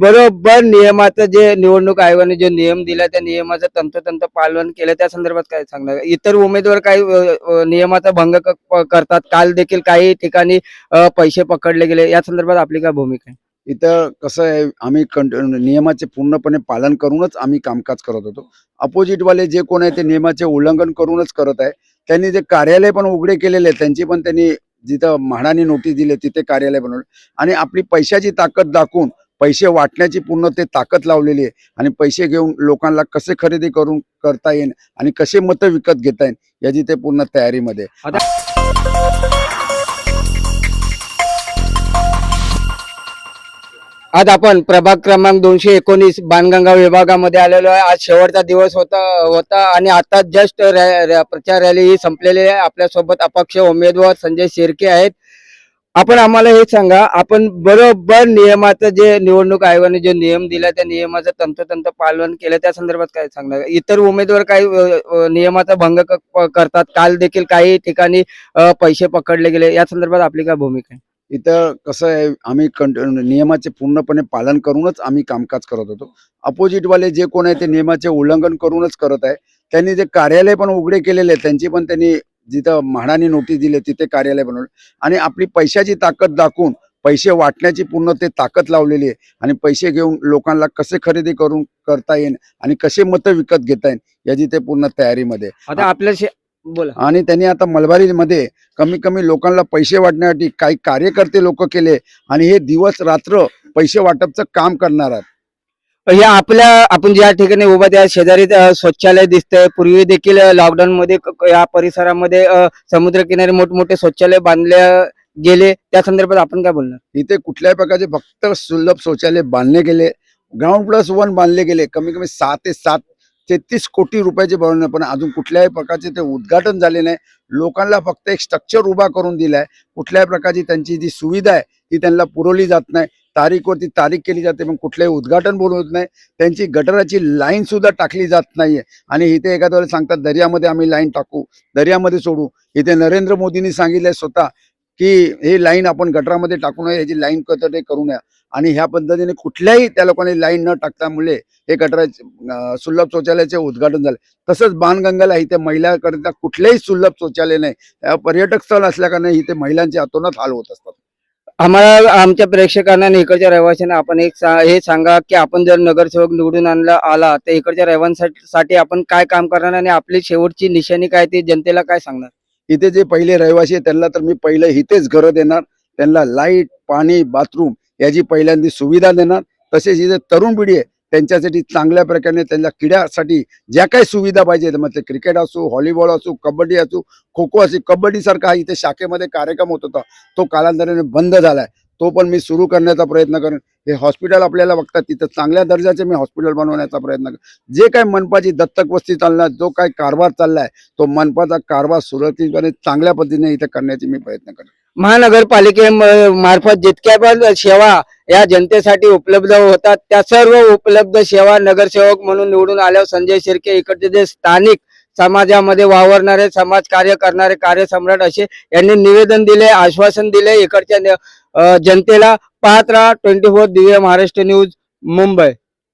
बरोबर नियमाचं जे निवडणूक आयोगाने जे नियम दिला त्या नियमाचं तंतोतंत पालन केलं त्या संदर्भात काय सांगणार? इतर उमेदवार काही नियमाचा भंग करतात? काल देखील काही ठिकाणी पैसे पकडले गेले. या संदर्भात आपली काय भूमिका आहे? इथं कसं आहे आम्ही कंट नियमाचे पूर्णपणे पालन करूनच आम्ही कामकाज करत होतो. अपोजिटवाले जे कोण आहे ते नियमाचे उल्लंघन करूनच करत आहे. त्यांनी जे कार्यालय पण उघडे केलेले आहे त्यांची पण त्यांनी जिथं म्हाडाने नोटीस दिली तिथे कार्यालय बनवलं. आणि आपली पैशाची ताकद दाखवून पैसे वाटण्याची पूर्ण ते ताकद लावलेली आहे. आणि पैसे घेऊन लोकांना कसे खरेदी करून करता येईल आणि कसे मतं विकत घेता येईल याची ते पूर्ण तयारीमध्ये. आज आपण प्रभाग क्रमांक दोनशे एकोणीस बाणगंगा विभागामध्ये आलेलो आहे. आज शेवटचा दिवस होता होता आणि आता जस्ट प्रचार रॅली ही संपलेली आहे. आपल्यासोबत अपक्ष उमेदवार संजय शिर्के आहेत. आपण आम्हाला हे सांगा आपण बरोबर नियमाचं जे निवडणूक आयोगाने जे नियम दिला त्या नियमाचं तंतोतंत पालन केलं त्या संदर्भात काय सांगणार? इतर उमेदवार काही नियमाचा भंग करतात. काल देखील काही ठिकाणी पैसे पकडले गेले. या संदर्भात आपली काय भूमिका आहे? इथं कसं आहे आम्ही कंट नियमाचे पूर्णपणे पालन करूनच आम्ही कामकाज करत होतो. अपोजिटवाले जे कोण आहे ते नियमाचे उल्लंघन करूनच करत आहे. त्यांनी जे कार्यालय पण उघडे केलेले आहेत त्यांची पण त्यांनी जिथं म्हाडानी नोटीस दिली तिथे कार्यालय बनवलं. आणि आपली पैशाची ताकद दाखवून पैसे वाटण्याची पूर्ण ते ताकद लावलेली आहे. आणि पैसे घेऊन लोकांना कसे खरेदी करून करता येईल आणि कसे मतं विकत घेता येईल याची ते पूर्ण तयारीमध्ये. आता आपल्या शे- बोला. आणि त्यांनी आता मलबारीमध्ये कमी कमी लोकांना पैसे वाटण्यासाठी काही कार्यकर्ते लोक केले. आणि हे दिवस रात्र पैसे वाटपचं काम करणार आहेत. या आपल्या आपण ज्या ठिकाणी उभा त्या शेजारी शौचालय दिसतंय. पूर्वी देखील लॉकडाऊन मध्ये या परिसरामध्ये अ, समुद्रकिनारी मोठमोठे शौचालय बांधले गेले. त्या संदर्भात आपण काय बोलणार? इथे कुठल्याही प्रकारचे फक्त सुलभ शौचालय बांधले गेले. ग्राउंड प्लस वन बांधले गेले. कमी कमी सहा ते सात तेहतीस कोटी रुपयाचे बनवणे पण अजून कुठल्याही प्रकारचे ते उद्घाटन झाले नाही. लोकांना फक्त एक स्ट्रक्चर उभा करून दिलाय. कुठल्याही प्रकारची त्यांची जी सुविधा आहे ती त्यांना पुरवली जात नाही. तारीखवरती तारीख केली जाते पण कुठलंही उद्घाटन बोलवत नाही. त्यांची गटराची लाईन सुद्धा टाकली जात नाहीये. आणि इथे एखाद्या वेळेला सांगतात दर्यामध्ये आम्ही लाईन टाकू दर्यामध्ये सोडू. इथे नरेंद्र मोदींनी सांगितलंय स्वतः की हे लाईन आपण गटरामध्ये टाकू नये याची लाईन कतडे करू नये. आणि ह्या पद्धतीने कुठल्याही त्या लोकांनी लाईन न टाकल्यामुळे हे गटराचे सुलभ शौचालयाचे उद्घाटन झाले. तसंच बाणगंगाला इथे महिलाकरिता कुठलेही सुलभ शौचालय नाही. पर्यटक स्थळ असल्याकारणे इथे महिलांचे अतोनात हाल होत असतात. आम्हाला आमच्या प्रेक्षकांना आणि इकडच्या रहिवाशांना आपण एक सा- हे सांगा की आपण जर नगरसेवक निवडून आणला आला तर इकडच्या रहिवांसाठी आपण काय काम करणार आणि आपली शेवटची निशाणी काय ते जनतेला काय सांगणार? इथे जे पहिले रहिवासी आहे त्यांना तर मी पहिले इथेच घरं देणार त्यांना लाइट पाणी बाथरूम याची पहिल्यांदा सुविधा देणार तसेच इथे तरुण पिढी आहे त्यांच्यासाठी चांगल्या प्रकारे त्यांच्या क्रीडासाठी ज्या काही सुविधा पाहिजे मग ते क्रिकेट असो व्हॉलीबॉल असो कबड्डी असो खो खो असो कबड्डीसारखा हा इथे शाखेमध्ये कार्यक्रम होत होता. तो कालांतराने बंद झालाय. तो पण मी सुरू करण्याचा प्रयत्न करेन. हे हॉस्पिटल आपल्याला बघतात. तिथं चांगल्या दर्जाचे मी हॉस्पिटल बनवण्याचा प्रयत्न करेन जे काय मनपाची दत्तक वस्ती चालणार जो काय कारभार चाललाय तो मनपाचा कारभार सुरक्षितपणे चांगल्या पद्धतीने इथे करण्याचे मी प्रयत्न करेन. महानगरपालिके मार्फत जितक्या पण सेवा या जनतेसाठी उपलब्ध होतात. त्या सर्व उपलब्ध सेवा नगरसेवक म्हणून निवडून आल्यावर संजय शिर्के इकडचे जे स्थानिक समाजामध्ये वावरणारे समाज कार्य करणारे कार्यसम्राट असे यांनी निवेदन दिले आश्वासन दिले. इकडच्या जनतेला पाहत राहा. Twenty four Divya Maharashtra news Mumbai.